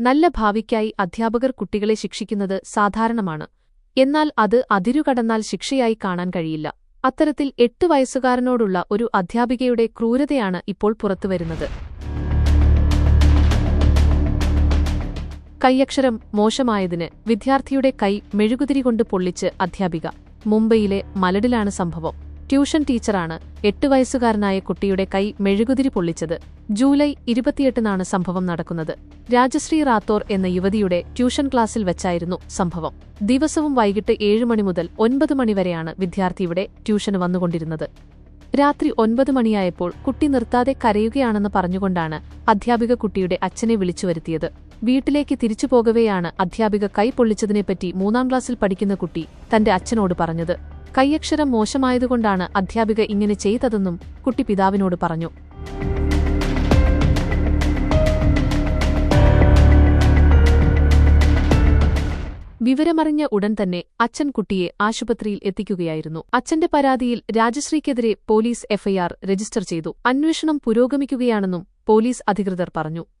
നല്ല ഭാവിക്കായി അധ്യാപകർ കുട്ടികളെ ശിക്ഷിക്കുന്നത് സാധാരണമാണ്. എന്നാൽ അത് അതിരുകടന്നാൽ ശിക്ഷയായി കാണാൻ കഴിയില്ല. അത്തരത്തിൽ എട്ട് വയസ്സുകാരനോടുള്ള ഒരു അധ്യാപികയുടെ ക്രൂരതയാണ് ഇപ്പോൾ പുറത്തുവരുന്നത്. കൈയക്ഷരം മോശമായതിന് വിദ്യാർത്ഥിയുടെ കൈ മെഴുകുതിരി കൊണ്ട് പൊള്ളിച്ച് അധ്യാപിക. മുംബൈയിലെ മലടിലാണ് സംഭവം. ട്യൂഷൻ ടീച്ചറാണ് എട്ട് വയസ്സുകാരനായ കുട്ടിയുടെ കൈ മെഴുകുതിരി പൊള്ളിച്ചത്. ജൂലൈ ഇരുപത്തിയെട്ടിനാണ് സംഭവം നടക്കുന്നത്. രാജശ്രീ റാത്തോർ എന്ന യുവതിയുടെ ട്യൂഷൻ ക്ലാസ്സിൽ വെച്ചായിരുന്നു സംഭവം. ദിവസവും വൈകിട്ട് ഏഴ് മണി മുതൽ ഒൻപത് മണിവരെയാണ് വിദ്യാർത്ഥിയുടെ ട്യൂഷന് വന്നുകൊണ്ടിരുന്നത്. രാത്രി ഒൻപത് മണിയായപ്പോൾ കുട്ടി നിർത്താതെ കരയുകയാണെന്ന് പറഞ്ഞുകൊണ്ടാണ് അധ്യാപിക കുട്ടിയുടെ അച്ഛനെ വിളിച്ചു വരുത്തിയത് വീട്ടിലേക്ക് തിരിച്ചു പോകവെയാണ് അധ്യാപിക കൈ പൊള്ളിച്ചതിനെപ്പറ്റി മൂന്നാം ക്ലാസ്സിൽ പഠിക്കുന്ന കുട്ടി തന്റെ അച്ഛനോട് പറഞ്ഞത്. കൈയക്ഷരം മോശമായതുകൊണ്ടാണ് അധ്യാപിക ഇങ്ങനെ ചെയ്തതെന്നും കുട്ടി പിതാവിനോട് പറഞ്ഞു. വിവരമറിഞ്ഞ ഉടൻ തന്നെ അച്ഛൻ കുട്ടിയെ ആശുപത്രിയിൽ എത്തിക്കുകയായിരുന്നു. അച്ഛന്റെ പരാതിയിൽ രാജശ്രീക്കെതിരെ പോലീസ് എഫ്ഐആർ രജിസ്റ്റർ ചെയ്തു. അന്വേഷണം പുരോഗമിക്കുകയാണെന്നും പോലീസ് അധികൃതർ പറഞ്ഞു.